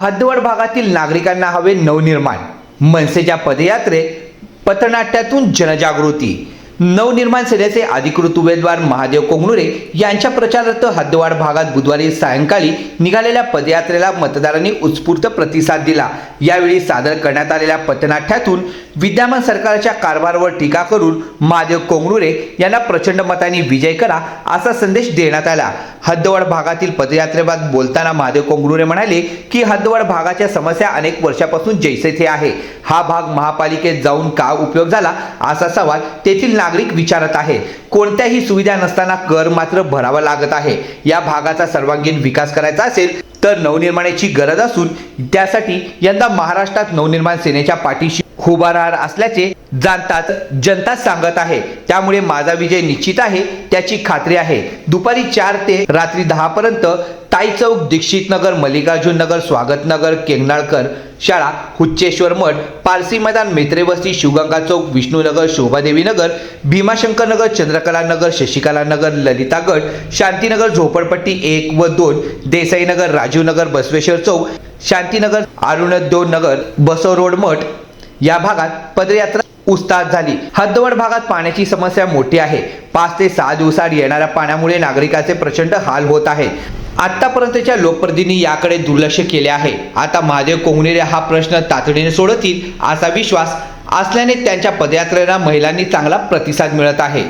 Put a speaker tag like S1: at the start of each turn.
S1: हद्दवड भागातील नागरिकांना हवे नवनिर्माण. मनसेच्या पदयात्रेत पथनाट्यातून जनजागृती. नवनिर्माण सेनेचे अधिकृत उमेदवार महादेव कोंगणुरे यांच्या प्रचारार्थ हद्दवाड भागात बुधवारी सायंकाळी निघालेल्या पदयात्रेला मतदारांनी उत्स्फूर्त प्रतिसाद दिला. यावेळी सादर करण्यात आलेल्या पथनाट्यातून विद्यमान सरकारच्या कारभारवर टीका करून महादेव कोंगणुरे यांना प्रचंड मतांनी विजय करा असा संदेश देण्यात आला. हद्दवाड भागातील पदयात्रेबाबत बोलताना महादेव कोंगणुरे म्हणाले की हद्दवाड भागाच्या समस्या अनेक वर्षापासून जैसे थे आहे. हा भाग महापालिकेत जाऊन का उपयोग झाला असा सवाल तेथील नागरिक विचारत आहे. कोणत्याही सुविधा नसताना कर मात्र भरावा लागत आहे. या भागाचा सर्वांगीण विकास करायचा असेल तर नवनिर्माणाची गरज असून त्यासाठी यंदा महाराष्ट्रात नवनिर्माण सेनेच्या पाठीशी उभा राहणार असल्याचे जाणतात जनता सांगत आहे. त्यामुळे माझा विजय निश्चित आहे त्याची खात्री आहे. दुपारी चार ते रात्री दहा पर्यंत ताई चौक दीक्षित नगर मल्लिकार्जुन नगर स्वागत नगर केंगनाळकर शाळा हुच्चेश्वर मठ पारसी मैदान मेत्रेवस्ती शिवगंगा चौक विष्णुनगर शोभादेवी नगर भीमाशंकर नगर चंद्रकला नगर शशिकला नगर ललिता गट शांतीनगर झोपडपट्टी एक व दोन देसाईनगर राजीव नगर बसवेश्वर चौक शांतीनगर अरुणोद्योग नगर बसव रोड मठ या भागात पदयात्रा उस्ताद झाली. हद्दवड भागात पाण्याची समस्या मोठी आहे. पाच ते सहा दिवसात येणाऱ्या पाण्यामुळे नागरिकांचे प्रचंड हाल होत आहे. आतापर्यंतच्या लोकप्रतिनिधी याकडे दुर्लक्ष केले आहे. आता महादेव कोंगणेरे हा प्रश्न तातडीने सोडतील असा विश्वास असल्याने त्यांच्या पदयात्रेला महिलांनी चांगला प्रतिसाद मिळत आहे.